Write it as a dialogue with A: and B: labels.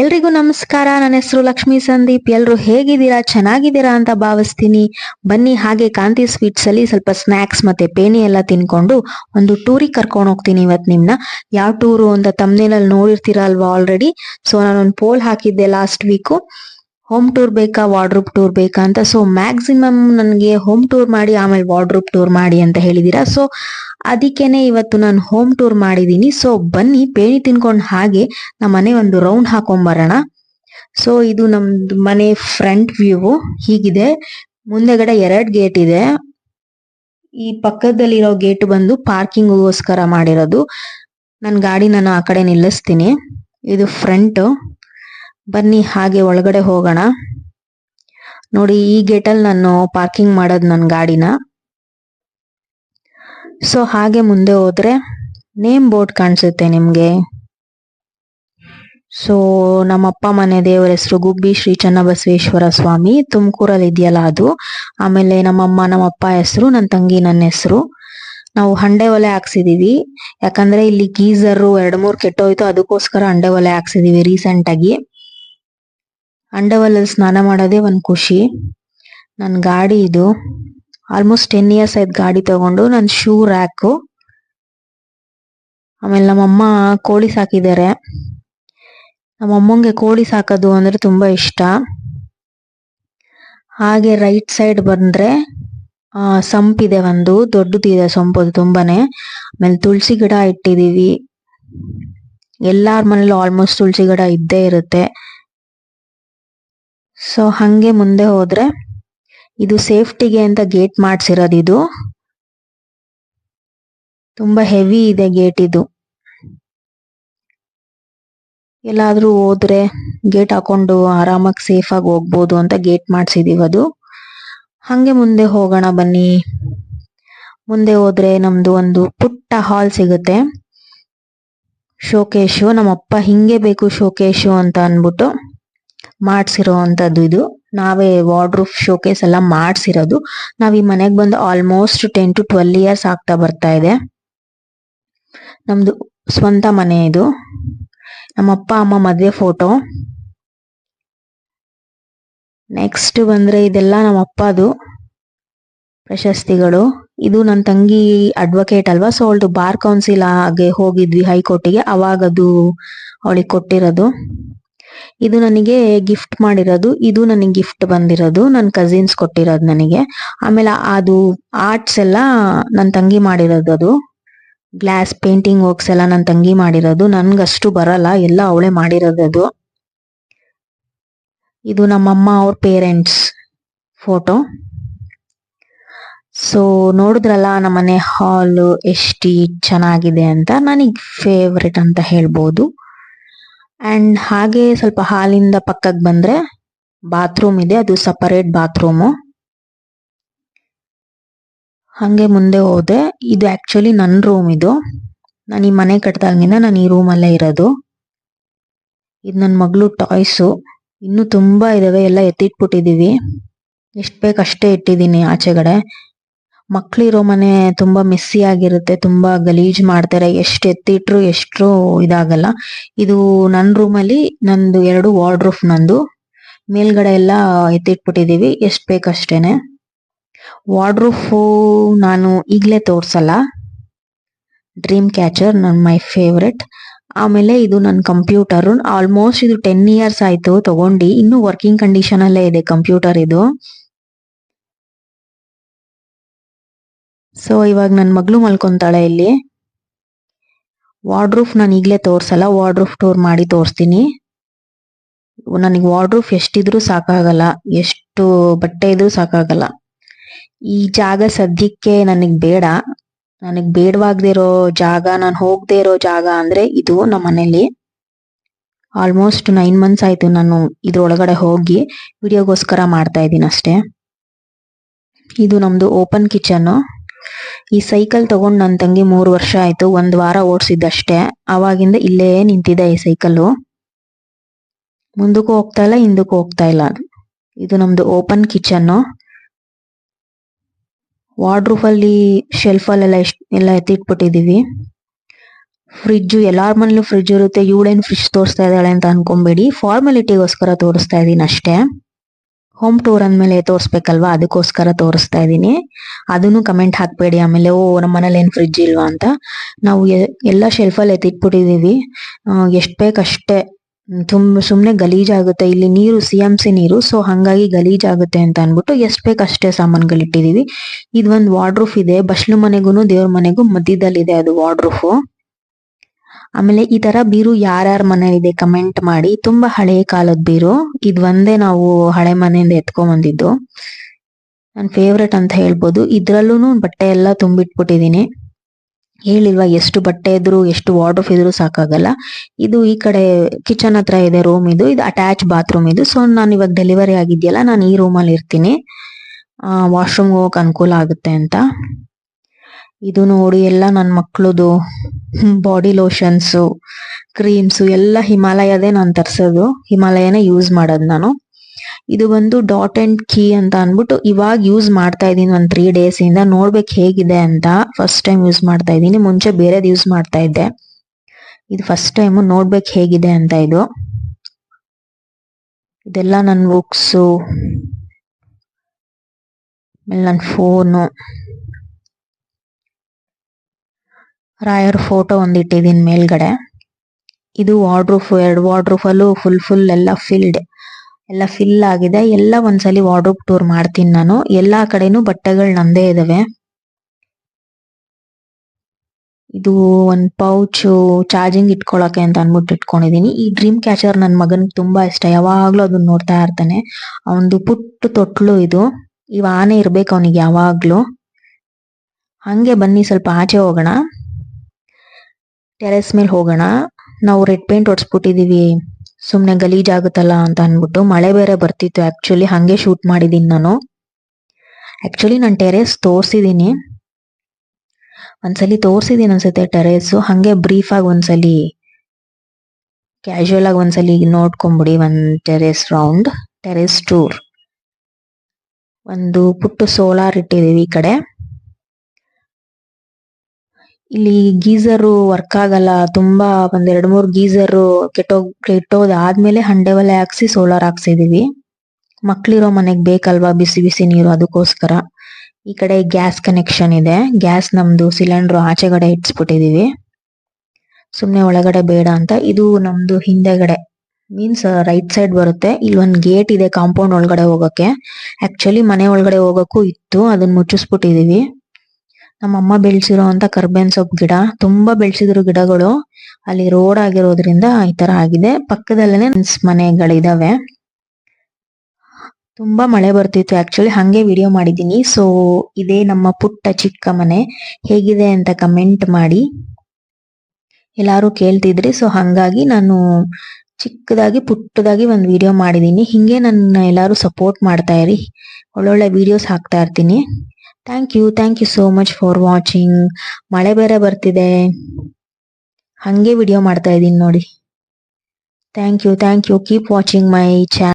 A: ಎಲ್ರಿಗೂ ನಮಸ್ಕಾರ. ನನ್ನ ಹೆಸರು ಲಕ್ಷ್ಮೀ ಸಂದೀಪ್. ಎಲ್ರು ಹೇಗಿದ್ದೀರಾ? ಚೆನ್ನಾಗಿದ್ದೀರಾ ಅಂತ ಭಾವಿಸ್ತೀನಿ. ಬನ್ನಿ ಹಾಗೆ ಕಾಂತಿ ಸ್ವೀಟ್ಸ್ ಅಲ್ಲಿ ಸ್ವಲ್ಪ ಸ್ನಾಕ್ಸ್ ಮತ್ತೆ ಪೇನಿ ಎಲ್ಲ ತಿನ್ಕೊಂಡು ಒಂದು ಟೂರಿಗೆ ಕರ್ಕೊಂಡು ಹೋಗ್ತೀನಿ ಇವತ್ತು ನಿಮ್ನ. ಯಾವ ಟೂರು ಅಂತ ತಮ್ಮನೇನಲ್ಲಿ ನೋಡಿರ್ತೀರಾ ಅಲ್ವಾ ಆಲ್ರೆಡಿ ಸೊ ನಾನೊಂದು ಪೋಲ್ ಹಾಕಿದ್ದೆ ಲಾಸ್ಟ್ ವೀಕು ಹೋಮ್ ಟೂರ್ ಬೇಕಾ ವಾರ್ಡ್ರೂಪ್ ಟೂರ್ ಬೇಕಾ ಅಂತ. ಸೊ ಮ್ಯಾಕ್ಸಿಮಮ್ ನನಗೆ ಹೋಮ್ ಟೂರ್ ಮಾಡಿ, ಆಮೇಲೆ ವಾರ್ಡ್ರೂಪ್ ಟೂರ್ ಮಾಡಿ ಅಂತ ಹೇಳಿದೀರಾ. ಸೊ ಅದಕ್ಕೇನೆ ಇವತ್ತು ನಾನು ಹೋಮ್ ಟೂರ್ ಮಾಡಿದ್ದೀನಿ ಸೊ ಬನ್ನಿ, ಪೇಣಿ ತಿನ್ಕೊಂಡು ಹಾಗೆ ನಮ್ಮ ಮನೆ ಒಂದು ರೌಂಡ್ ಹಾಕೊಂಬರೋಣ. ಸೊ ಇದು ನಮ್ದು ಮನೆ ಫ್ರಂಟ್ ವ್ಯೂ ಹೀಗಿದೆ. ಮುಂದೆಗಡೆ ಎರಡು ಗೇಟ್ ಇದೆ. ಈ ಪಕ್ಕದಲ್ಲಿರೋ ಗೇಟ್ ಬಂದು ಪಾರ್ಕಿಂಗ್ಗೋಸ್ಕರ ಮಾಡಿರೋದು. ನನ್ನ ಗಾಡಿ ನಾನು ಆ ಕಡೆ ನಿಲ್ಲಿಸ್ತೀನಿ. ಇದು ಫ್ರಂಟ್ ಬನ್ನಿ, ಹಾಗೆ ಒಳಗಡೆ ಹೋಗೋಣ. ನೋಡಿ, ಈ ಗೇಟಲ್ಲಿ ನಾನು ಪಾರ್ಕಿಂಗ್ ಮಾಡೋದು ನನ್ನ ಗಾಡಿನ. ಸೊ ಹಾಗೆ ಮುಂದೆ ಹೋದ್ರೆ ನೇಮ್ ಬೋರ್ಡ್ ಕಾಣಿಸುತ್ತೆ ನಿಮಗೆ. ಸೊ ನಮ್ಮಪ್ಪ ಮನೆ ದೇವರ ಹೆಸರು ಗುಬ್ಬಿ ಶ್ರೀ ಚನ್ನಬಸವೇಶ್ವರ ಸ್ವಾಮಿ. ತುಮಕೂರಲ್ಲಿ ಇದೆಯಲ್ಲ ಅದು. ಆಮೇಲೆ ನಮ್ಮಮ್ಮ, ನಮ್ಮಪ್ಪ ಹೆಸರು ನನ್ನ ತಂಗಿ ನನ್ನ ಹೆಸರು. ನಾವು ಹಂಡೆ ಒಲೆ ಹಾಕ್ಸಿದೀವಿ. ಯಾಕಂದ್ರೆ ಇಲ್ಲಿ ಗೀಸರ್ ಎರಡ್ ಮೂರ್ ಕೆಟ್ಟೋಯ್ತು, ಅದಕ್ಕೋಸ್ಕರ ಹಂಡೆ ಒಲೆ ಹಾಕ್ಸಿದೀವಿ ರೀಸೆಂಟ್ ಆಗಿ ಹಂಡೆ ಒಲೆಯಲ್ಲಿ ಸ್ನಾನ ಮಾಡೋದೇ ಒಂದು ಖುಷಿ. ನನ್ನ ಗಾಡಿ ಇದು. ಆಲ್ಮೋಸ್ಟ್ ಟೆನ್ ಇಯರ್ಸ್ ಆಯ್ತು ಗಾಡಿ ತಗೊಂಡು. ನನ್ನ ಶೂ ರ್ಯಾಕು ಆಮೇಲೆ ನಮ್ಮಮ್ಮ ಕೋಳಿ ಸಾಕಿದ್ದಾರೆ. ನಮ್ಮಮ್ಮಂಗೆ ಕೋಳಿ ಸಾಕೋದು ಅಂದರೆ ತುಂಬ ಇಷ್ಟ. ಹಾಗೆ ರೈಟ್ ಸೈಡ್ ಬಂದರೆ ಸಂಪಿದೆ ಒಂದು. ದೊಡ್ಡದಿದೆ ಸಂಪದು ತುಂಬಾ ಆಮೇಲೆ ತುಳಸಿ ಗಿಡ ಇಟ್ಟಿದ್ದೀವಿ ಎಲ್ಲಾರ ಮನೇಲೂ ಆಲ್ಮೋಸ್ಟ್ ತುಳಸಿ ಗಿಡ ಇದ್ದೇ ಇರುತ್ತೆ. ಸೊ ಹಂಗೆ ಮುಂದೆ ಹೋದ್ರೆ ಇದು ಸೇಫ್ಟಿಗೆ ಅಂತ ಗೇಟ್ ಮಾಡ್ಸಿರೋದು ಇದು. ತುಂಬಾ ಹೆವಿ ಇದೆ ಗೇಟ್ ಇದು. ಎಲ್ಲಾದ್ರೂ ಹೋದ್ರೆ ಗೇಟ್ ಹಾಕೊಂಡು ಆರಾಮಾಗಿ ಸೇಫ್ ಆಗಿ ಹೋಗ್ಬೋದು ಅಂತ ಗೇಟ್ ಮಾಡ್ಸಿದೀವಿ ಅದು. ಹಂಗೆ ಮುಂದೆ ಹೋಗೋಣ ಬನ್ನಿ. ಮುಂದೆ ಹೋದ್ರೆ ನಮ್ದು ಒಂದು ಪುಟ್ಟ ಹಾಲ್ ಸಿಗುತ್ತೆ. ಶೋಕೇಶು, ನಮ್ಮಪ್ಪ ಹಿಂಗೆ ಬೇಕು ಶೋಕೇಶು ಅಂತ ಅನ್ಬಿಟ್ಟು ಮಾಡ್ಸಿರೋ ಅಂತದ್ದು ಇದು. ನಾವೇ ವಾರ್ಡ್ರೂಫ್ ಶೋಕೇಸ್ ಎಲ್ಲ ಮಾಡ್ಸಿರೋದು. ನಾವ್ ಈ ಮನೆಗೆ ಬಂದು almost ten to twelve years ಆಗ್ತಾ ಬರ್ತಾ ಇದೆ. ನಮ್ದು ಸ್ವಂತ ಮನೆ ಇದು. ನಮ್ಮ ಅಪ್ಪ, ಅಮ್ಮ ಮದ್ವೆ ಫೋಟೋ ನೆಕ್ಸ್ಟ್ ಬಂದ್ರೆ ಇದೆಲ್ಲ ನಮ್ಮ ಅಪ್ಪದು ಪ್ರಶಸ್ತಿಗಳು. ಇದು ನನ್ನ ತಂಗಿ ಅಡ್ವೊಕೇಟ್ ಅಲ್ವಾ ಸೊ ಅವಳದು ಬಾರ್ ಕೌನ್ಸಿಲ್ ಆಗಿ ಹೋಗಿದ್ವಿ ಹೈಕೋರ್ಟಿಗೆ. ಅವಾಗದು ಅವಳಿಗೆ ಕೊಟ್ಟಿರೋದು. ಇದು ನನಗೆ ಗಿಫ್ಟ್ ಮಾಡಿರೋದು. ಇದು ನನಗೆ ಗಿಫ್ಟ್ ಬಂದಿರೋದು. ನನ್ನ ಕಸಿನ್ಸ್ ಕೊಟ್ಟಿರೋದು ನನಗೆ. ಆಮೇಲೆ ಅದು ಆರ್ಟ್ಸ್ ಎಲ್ಲ ನನ್ನ ತಂಗಿ ಮಾಡಿರೋದು ಅದು. ಗ್ಲಾಸ್ ಪೇಂಟಿಂಗ್ ವರ್ಕ್ಸ್ ಎಲ್ಲ ನನ್ನ ತಂಗಿ ಮಾಡಿರೋದು. ನನ್ಗಷ್ಟು ಬರಲ್ಲ. ಎಲ್ಲ ಅವಳೆ ಮಾಡಿರೋದು ಅದು. ಇದು ನಮ್ಮಮ್ಮ ಅವ್ರ ಪೇರೆಂಟ್ಸ್ ಫೋಟೋ ಸೊ ನೋಡಿದ್ರಲ್ಲ ನಮ್ಮನೆ ಹಾಲು ಎಷ್ಟು ಚೆನ್ನಾಗಿದೆ ಅಂತ. ನನಗೆ ಫೇವ್ರೆಟ್ ಅಂತ ಹೇಳ್ಬೋದು. ಅಂಡ್ ಹಾಗೆ ಸ್ವಲ್ಪ ಹಾಲಿಂದ ಪಕ್ಕಕ್ಕೆ ಬಂದ್ರೆ ಬಾತ್ರೂಮ್ ಇದೆ, ಅದು ಸಪರೇಟ್ ಬಾತ್ರೂಮು ಹಾಗೆ ಮುಂದೆ ಹೋದೆ. ಇದು ಆಕ್ಚುಲಿ ನನ್ನ ರೂಮ್ ಇದು. ನಾನು ಈ ಮನೆ ಕಟ್ಟಿದಾಗಿಂದ ನಾನು ಈ ರೂಮಲ್ಲೇ ಇರೋದು. ಇದು ನನ್ನ ಮಗಳು ಟಾಯ್ಸು ಇನ್ನೂ ತುಂಬ ಇದಾವೆ, ಎಲ್ಲ ಎತ್ತಿಟ್ಬಿಟ್ಟಿದೀವಿ. ಎಷ್ಟು ಬೇಕು ಅಷ್ಟೇ ಇಟ್ಟಿದ್ದೀನಿ ಆಚೆಗಡೆ. ಮಕ್ಳಿರೋ ಮನೆ ತುಂಬಾ ಮೆಸ್ಸಿ ಆಗಿರುತ್ತೆ, ತುಂಬಾ ಗಲೀಜ್ ಮಾಡ್ತಾರೆ, ಎಷ್ಟು ಎತ್ತಿಟ್ರು ಎಷ್ಟು ಇದಾಗಲ್ಲ. ಇದು ನನ್ನ ರೂಮಲ್ಲಿ ನಂದು ಎರಡು ವಾರ್ಡ್ರೂಫ್ ನಂದು. ಮೇಲ್ಗಡೆ ಎಲ್ಲ ಎತ್ತಿಟ್ಬಿಟ್ಟಿದೀವಿ, ಎಷ್ಟು ಬೇಕಷ್ಟೇನೆ. ವಾರ್ಡ್ರೂಫು ನಾನು ಈಗ್ಲೇ ತೋರ್ಸಲ್ಲ. ಡ್ರೀಮ್ ಕ್ಯಾಚರ್ ನನ್ ಮೈ ಫೇವ್ರೆಟ್ ಆಮೇಲೆ ಇದು ನನ್ನ ಕಂಪ್ಯೂಟರ್ ಆಲ್ಮೋಸ್ಟ್ ಇದು ಟೆನ್ ಇಯರ್ಸ್ ಆಯ್ತು ತಗೊಂಡು, ಇನ್ನು ವರ್ಕಿಂಗ್ ಕಂಡೀಷನ್ ಅಲ್ಲೇ ಇದೆ ಕಂಪ್ಯೂಟರ್ ಇದು. ಸೊ ಇವಾಗ ನನ್ನ ಮಗಳು ಮಲ್ಕೊಂತಾಳೆ ಇಲ್ಲಿ. ವಾರ್ಡ್ರೂಫ್ ನಾನು ಈಗಲೇ ತೋರಿಸಲ್ಲ ವಾರ್ಡ್ರೂಫ್ ಟೂರ್ ಮಾಡಿ ತೋರಿಸ್ತೀನಿ. ನನಗೆ ವಾರ್ಡ್ರೂಫ್ ಎಷ್ಟಿದ್ರೂ ಸಾಕಾಗಲ್ಲ, ಎಷ್ಟು ಬಟ್ಟೆ ಇದ್ರೂ ಸಾಕಾಗಲ್ಲ. ಈ ಜಾಗ ಸದ್ಯಕ್ಕೆ ನನಗೆ ಬೇಡ. ನನಗೆ ಬೇಡವಾಗದೇ ಇರೋ ಜಾಗ, ನಾನು ಹೋಗದೆ ಇರೋ ಜಾಗ ಅಂದ್ರೆ ಇದು ನಮ್ಮ ಮನೇಲಿ. ಆಲ್ಮೋಸ್ಟ್ ನೈನ್ ಮಂತ್ಸ್ ಆಯ್ತು ನಾನು ಇದ್ರೊಳಗಡೆ ಹೋಗಿ ವಿಡಿಯೋಗೋಸ್ಕರ ಮಾಡ್ತಾ ಇದ್ದೀನಿ ಅಷ್ಟೇ. ಇದು ನಮ್ಮದು ಓಪನ್ ಕಿಚನ್ ಈ ಸೈಕಲ್ ತಗೊಂಡ್ ನನ್ ತಂಗಿ ಮೂರು ವರ್ಷ ಆಯ್ತು, ಒಂದ್ ವಾರ ಓಡಿಸಿದ್ದಷ್ಟೇ. ಅವಾಗಿಂದ ಇಲ್ಲೇ ನಿಂತಿದೆ ಈ ಸೈಕಲ್ ಮುಂದಕ್ಕೂ ಹೋಗ್ತಾ ಇಲ್ಲ, ಹಿಂದಕ್ಕೂ ಹೋಗ್ತಾ ಇಲ್ಲ ಇದು ನಮ್ದು ಓಪನ್ ಕಿಚನ್ ವಾರ್ಡ್ರೂಫ್ ಅಲ್ಲಿ ಶೆಲ್ಫ್ ಅಲ್ಲೆಲ್ಲ ಎಲ್ಲ ಎತ್ತಿಟ್ಬಿಟ್ಟಿದೀವಿ. ಫ್ರಿಡ್ಜ್ ಎಲ್ಲಾರ ಮನೇಲೂ ಫ್ರಿಜ್ ಇರುತ್ತೆ, ಇವಳೇನು ಫ್ರಿಜ್ ತೋರಿಸ್ತಾ ಇದ್ದಾಳೆ ಅಂತ ಅನ್ಕೊಂಬೇಡಿ. ಫಾರ್ಮಾಲಿಟಿಗೋಸ್ಕರ ತೋರಿಸ್ತಾ ಇದೀನಿ ಅಷ್ಟೇ ಹೋಮ್ ಟೂರ್ ಅಂದಮೇಲೆ ತೋರಿಸ್ಬೇಕಲ್ವಾ? ಅದಕ್ಕೋಸ್ಕರ ತೋರಿಸ್ತಾ ಇದ್ದೀನಿ ಅದನ್ನು ಕಮೆಂಟ್ ಹಾಕ್ಬೇಡಿ. ಆಮೇಲೆ, ಓ, ನಮ್ಮ ಮನೇಲಿ ಏನು ಫ್ರಿಜ್ ಇಲ್ವಾ ಅಂತ. ನಾವು ಎಲ್ಲ ಶೆಲ್ಫಲ್ಲಿ ಎತ್ತಿಟ್ಬಿಟ್ಟಿದ್ದೀವಿ ಎಷ್ಟು ಬೇಕಷ್ಟೇ ತುಂಬ ಸುಮ್ಮನೆ ಗಲೀಜಾಗುತ್ತೆ ಇಲ್ಲಿ ನೀರು, ಸಿ ಎಂ ಸಿ ನೀರು ಸೊ ಹಾಗಾಗಿ ಗಲೀಜಾಗುತ್ತೆ ಅಂತ ಅಂದ್ಬಿಟ್ಟು ಎಷ್ಟು ಬೇಕಷ್ಟೇ ಸಾಮಾನುಗಳಿಟ್ಟಿದ್ದೀವಿ ಒಂದು ವಾರ್ಡ್ರೂಫ್ ಇದೆ. ಬಸ್ಲು ಮನೆಗೂ ದೇವ್ರ ಮನೆಗೂ ಮಧ್ಯದಲ್ಲಿದೆ ಅದು ವಾರ್ಡ್ರೂಫು ಆಮೇಲೆ ಈ ತರ ಬೀರು ಯಾರ್ಯಾರ ಮನೇಲಿದೆ ಕಮೆಂಟ್ ಮಾಡಿ, ತುಂಬಾ ಹಳೆಯ ಕಾಲದ ಬೀರು. ಇದು ಒಂದೇ ನಾವು ಹಳೆ ಮನೆಯಿಂದ ಎತ್ಕೊಂಡ್ ಬಂದಿದ್ದು. ನನ್ನ ಫೇವ್ರೆಟ್ ಅಂತ ಹೇಳ್ಬೋದು. ಇದ್ರಲ್ಲೂ ಬಟ್ಟೆ ಎಲ್ಲ ತುಂಬಿಟ್ಬಿಟ್ಟಿದೀನಿ. ಹೇಳಿಲ್ವಾ, ಎಷ್ಟು ಬಟ್ಟೆ ಇದ್ರು, ಎಷ್ಟು ವಾರ್ಡ್ರೋಫ್ ಇದ್ರು ಸಾಕಾಗಲ್ಲ. ಇದು ಈ ಕಡೆ ಕಿಚನ್ ಹತ್ರ ಇದೆ ರೂಮ್ ಇದು. ಇದು ಅಟ್ಯಾಚ್ ಬಾತ್ರೂಮ್ ಇದು. ಸೊ ನಾನು ಇವಾಗ ಡೆಲಿವರಿ ಆಗಿದ್ಯಲ್ಲ, ನಾನು ಈ ರೂಮಲ್ಲಿ ಇರ್ತೀನಿ ವಾಶ್ರೂಮ್ಗೆ ಹೋಗಕ್ಕೆ ಅನುಕೂಲ ಆಗುತ್ತೆ ಅಂತ. ಇದು ನೋಡಿ ಎಲ್ಲ ನನ್ನ ಮಕ್ಕಳದು ಬಾಡಿ ಲೋಷನ್ಸು ಕ್ರೀಮ್ಸು ಎಲ್ಲ ಹಿಮಾಲಯದೇ ನಾನು ತರ್ಸೋದು. ಹಿಮಾಲಯನೇ ಯೂಸ್ ಮಾಡೋದು ನಾನು. ಇದು ಬಂದು ಡಾಟ್ ಅಂಡ್ ಕೀ ಅಂತ ಅಂದ್ಬಿಟ್ಟು ಇವಾಗ ಯೂಸ್ ಮಾಡ್ತಾ ಇದ್ದೀನಿ ಒಂದು ತ್ರೀ ಡೇಸ್ ಇಂದ. ನೋಡ್ಬೇಕು ಹೇಗಿದೆ ಅಂತ ಫಸ್ಟ್ ಟೈಮ್ ಯೂಸ್ ಮಾಡ್ತಾ ಇದ್ದೀನಿ. ಮುಂಚೆ ಬೇರೆದ್ ಯೂಸ್ ಮಾಡ್ತಾ ಇದ್ದೆ. ಇದು ಫಸ್ಟ್ ಟೈಮ್ ನೋಡ್ಬೇಕು ಹೇಗಿದೆ ಅಂತ ಇದು. ಇದೆಲ್ಲ ನನ್ನ ಬುಕ್ಸು ಆಮೇಲೆ ನನ್ನ ಫೋನು ರಾಯರ್ ಫೋಟೋ ಒಂದು ಇಟ್ಟಿದ್ದೀನಿ ಮೇಲ್ಗಡೆ. ಇದು ವಾರ್ಡ್ರೂಫ್, ಎರಡು ವಾರ್ಡ್ರೂಫ್ ಫುಲ್ ಫುಲ್ ಎಲ್ಲ ಫಿಲ್ಡ್, ಎಲ್ಲ ಫಿಲ್ ಆಗಿದೆ. ಎಲ್ಲ ಒಂದ್ಸಲಿ ವಾರ್ಡ್ರೂಫ್ ಟೂರ್ ಮಾಡ್ತೀನಿ ನಾನು. ಎಲ್ಲಾ ಕಡೆನೂ ಬಟ್ಟೆಗಳು ನಂದೇ ಇದಾವೆ. ಇದು ಒಂದ್ ಪೌಚು ಚಾರ್ಜಿಂಗ್ ಇಟ್ಕೊಳಕ್ಕೆ ಅಂತ ಅನ್ಬಿಟ್ಟು ಇಟ್ಕೊಂಡಿದೀನಿ. ಈ ಡ್ರೀಮ್ ಕ್ಯಾಚರ್ ನನ್ನ ಮಗನ್ ತುಂಬಾ ಇಷ್ಟ. ಯಾವಾಗ್ಲೂ ಅದನ್ನ ನೋಡ್ತಾ ಇರ್ತಾನೆ. ಅವನದು ಪುಟ್ಟ ತೊಟ್ಲು ಇದು. ಇವ ಆನೆ ಇರ್ಬೇಕು ಅವನಿಗೆ ಯಾವಾಗ್ಲೂ. ಹಂಗೆ ಬನ್ನಿ ಸ್ವಲ್ಪ ಆಚೆ ಹೋಗೋಣ. ಟೆರೆಸ್ ಮೇಲೆ ಹೋಗೋಣ. ನಾವು ರೆಡ್ ಪೇಂಟ್ ಹೊಡ್ಸ್ಬಿಟ್ಟಿದೀವಿ. ಸುಮ್ನೆ ಗಲೀಜ್ ಆಗುತ್ತಲ್ಲ ಅಂತ ಅನ್ಬಿಟ್ಟು ಮಳೆ ಬೇರೆ ಬರ್ತಿತ್ತು ಆಕ್ಚುಲಿ ಹಂಗೆ ಶೂಟ್ ಮಾಡಿದೀನಿ ನಾನು. ಆಕ್ಚುಲಿ ನಾನು ಟೆರೆಸ್ ತೋರ್ಸಿದೀನಿ. ಒಂದ್ಸಲಿ ತೋರ್ಸಿದೀನಿ ಅನ್ಸುತ್ತೆ ಟೆರೆಸ್ ಹಂಗೆ ಬ್ರೀಫ್ ಆಗಿ ಒಂದ್ಸಲಿ ಕ್ಯಾಶುವಲ್ ಆಗಿ ಒಂದ್ಸಲಿ ನೋಡ್ಕೊಂಬಿಡಿ ಒಂದ್ ಟೆರೆಸ್ ರೌಂಡ್ ಟೆರೆಸ್ ಟೂರ್ ಒಂದು ಪುಟ್ಟು ಸೋಲಾರ್ ಇಟ್ಟಿದೀವಿ ಈ ಕಡೆ. ಇಲ್ಲಿ ಗೀಸರ್ ವರ್ಕ್ ಆಗಲ್ಲ. ತುಂಬಾ ಒಂದ್ ಎರಡ್ ಮೂರ್ ಗೀಸರ್ ಕೆಟ್ಟೋಗ್ ಕೆಟ್ಟೋದಾದ್ಮೇಲೆ ಹಂಡೆ ಒಲೆ ಹಾಕ್ಸಿ ಸೋಲಾರ್ ಹಾಕ್ಸಿದೀವಿ. ಮಕ್ಳಿರೋ ಮನೆಗ್ ಬೇಕಲ್ವಾ ಬಿಸಿ ಬಿಸಿ ನೀರು ಅದಕ್ಕೋಸ್ಕರ. ಈ ಕಡೆ ಗ್ಯಾಸ್ ಕನೆಕ್ಷನ್ ಇದೆ. ಗ್ಯಾಸ್ ನಮ್ದು ಸಿಲಿಂಡರ್ ಆಚೆಗಡೆ ಇಟ್ಸ್ಬಿಟ್ಟಿದೀವಿ. ಸುಮ್ನೆ ಒಳಗಡೆ ಬೇಡ ಅಂತ. ಇದು ನಮ್ದು ಹಿಂದೆಗಡೆ. ಮೀನ್ಸ್ ರೈಟ್ ಸೈಡ್ ಬರುತ್ತೆ. ಇಲ್ಲಿ ಒಂದ್ ಗೇಟ್ ಇದೆ ಕಾಂಪೌಂಡ್ ಒಳಗಡೆ ಹೋಗಕ್ಕೆ ಆಕ್ಚುಲಿ ಮನೆ ಒಳಗಡೆ ಹೋಗಕ್ಕೂ ಇತ್ತು. ಅದನ್ನ ಮುಚ್ಚಿಸ್ಬಿಟ್ಟಿದೀವಿ. ನಮ್ಮಮ್ಮ ಬೆಳೆಸಿರೋ ಅಂತ ಕರ್ಬೇನ್ ಸೊಪ್ಪು ಗಿಡ, ತುಂಬಾ ಬೆಳೆಸಿದ್ರು ಗಿಡಗಳು. ಅಲ್ಲಿ ರೋಡ್ ಆಗಿರೋದ್ರಿಂದ ಈ ತರ ಆಗಿದೆ. ಪಕ್ಕದಲ್ಲೇನೆ ಮನೆಗಳಿದಾವೆ. ತುಂಬಾ ಮಳೆ ಬರ್ತಿತ್ತು ಆಕ್ಚುಲಿ ಹಂಗೆ ವಿಡಿಯೋ ಮಾಡಿದ್ದೀನಿ. ಸೊ ಇದೇ ನಮ್ಮ ಪುಟ್ಟ ಚಿಕ್ಕ ಮನೆ. ಹೇಗಿದೆ ಅಂತ ಕಮೆಂಟ್ ಮಾಡಿ. ಎಲ್ಲಾರು ಕೇಳ್ತಿದ್ರಿ. ಸೊ ಹಂಗಾಗಿ ನಾನು ಚಿಕ್ಕದಾಗಿ, ಪುಟ್ಟದಾಗಿ ಒಂದು ವಿಡಿಯೋ ಮಾಡಿದ್ದೀನಿ. ಹಿಂಗೆ ನನ್ನ ಎಲ್ಲರೂ ಸಪೋರ್ಟ್ ಮಾಡ್ತಾ ಇರಿ. ಒಳ್ಳೊಳ್ಳೆ ವಿಡಿಯೋಸ್ ಹಾಕ್ತಾ ಇರ್ತೀನಿ. Thank you thank you so much for watching ಮಳೆ ಬೇರೆ ಬರ್ತಿದೆ. ಹಂಗೆ ವಿಡಿಯೋ ಮಾಡ್ತಾ ಇದ್ದೀನಿ ನೋಡಿ. Thank you thank you keep watching my channel